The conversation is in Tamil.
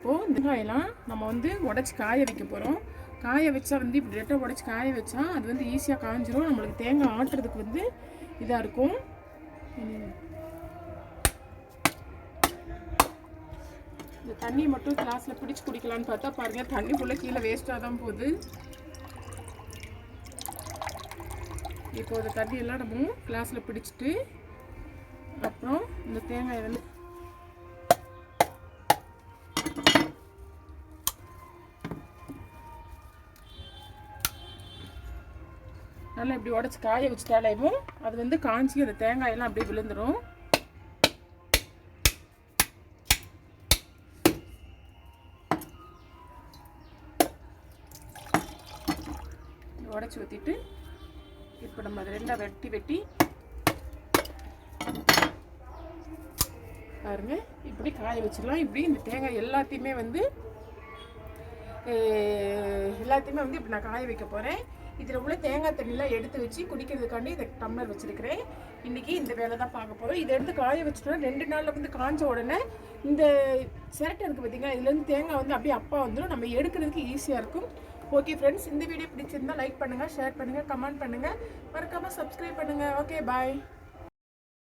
இப்போது இந்த நம்ம வந்து உடச்சி காய வைக்க போகிறோம் காய வச்சா வந்து இப்படி ரெட்டை உடச்சி காய வச்சா அது வந்து ஈஸியாக காஞ்சிரும். நம்மளுக்கு தேங்காய் ஆட்டுறதுக்கு வந்து இதாக இருக்கும். இந்த தண்ணி மட்டும் கிளாஸில் பிடிச்சி குடிக்கலான்னு பார்த்தா பாருங்கள் தண்ணி ஃபுல்லாக கீழே வேஸ்ட்டாக தான் போகுது. இப்போ இந்த தண்ணியெல்லாம் நம்ம கிளாஸில் பிடிச்சிட்டு அப்புறம் இந்த தேங்காயை வந்து நல்லா இப்படி உடச்சி காய வச்சுட்டாலேயும் அது வந்து காஞ்சி அந்த தேங்காயெல்லாம் அப்படியே விழுந்துடும் உடச்சி ஊற்றிட்டு இப்போ நம்ம அதை ரெண்டாக வெட்டி வெட்டி பாருங்க இப்படி காய வச்சிடலாம். இப்படி இந்த தேங்காய் எல்லாத்தையுமே வந்து எல்லாத்தையுமே வந்து இப்போ நான் காய வைக்க போகிறேன் இதில் உள்ள தேங்காய் தண்ணிலாம் எடுத்து வச்சு குடிக்கிறதுக்காண்டி இந்த டம்ளர் வச்சுருக்கிறேன். இன்றைக்கி இந்த வேலை தான் பார்க்க போகிறோம் இதை எடுத்து காய வச்சுட்டோம் ரெண்டு நாளில் வந்து காஞ்ச உடனே இந்த சிரட்டை இருக்குது பார்த்திங்களா இதுலேருந்து தேங்காய் வந்து அப்படியே அப்பா வந்துடும் நம்ம எடுக்கிறதுக்கு ஈஸியாக இருக்கும். ஓகே ஃப்ரெண்ட்ஸ் இந்த வீடியோ பிடிச்சிருந்தா லைக் பண்ணுங்கள் ஷேர் பண்ணுங்கள் கமெண்ட் பண்ணுங்கள் மறக்காமல் சப்ஸ்கிரைப் பண்ணுங்கள் ஓகே பாய்